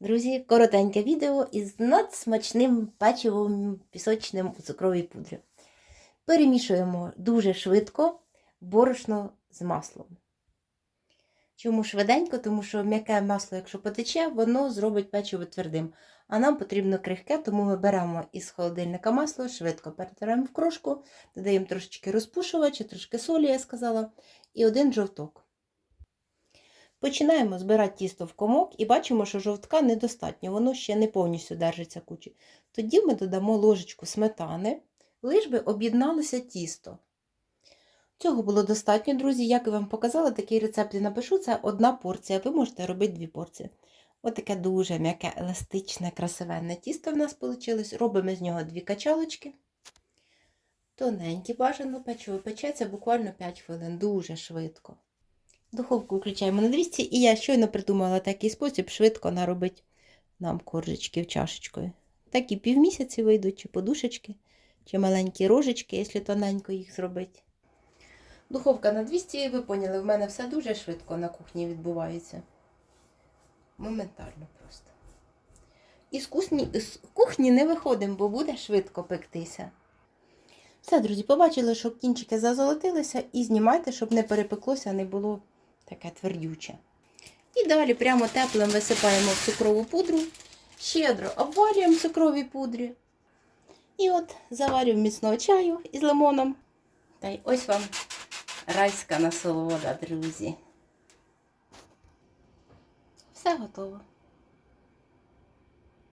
Друзі, коротеньке відео із надсмачним печивом пісочним у цукровій пудрі. Перемішуємо дуже швидко борошно з маслом. Чому швиденько? Тому що м'яке масло, якщо потече, воно зробить печиво твердим. А нам потрібно крихке, тому ми беремо із холодильника масло, швидко перетираємо в крошку, додаємо трошечки розпушувача, трошки солі, я сказала, і один жовток. Починаємо збирати тісто в комок і бачимо, що жовтка недостатньо, воно ще не повністю держиться кучі. Тоді ми додамо ложечку сметани, лиш би об'єдналося тісто. Цього було достатньо, друзі. Як я вам показала, такий рецепт я напишу, це одна порція, ви можете робити дві порції. Отаке дуже м'яке, еластичне, красивенне тісто в нас вийшло. Робимо з нього дві качалочки. Тоненькі бажано печиво печеться буквально 5 хвилин, дуже швидко. Духовку включаємо на 200, і я щойно придумала такий спосіб швидко наробити нам коржечки чашечкою. Такі півмісяці вийдуть, чи подушечки, чи маленькі рожечки, якщо тоненько їх зробити. Духовка на 200, ви поняли, в мене все дуже швидко на кухні відбувається. Моментально просто. Із кухні, з кухні не виходимо, бо буде швидко пектися. Все, друзі, побачили, що кінчики зазолотилися, і знімайте, щоб не перепеклося, не було таке твердюче. І далі прямо теплим висипаємо в цукрову пудру, щедро обвалюємо в цукровій пудрі. І от заварюємо міцного чаю із лимоном. Та й ось вам райська насолода, друзі. Все готово.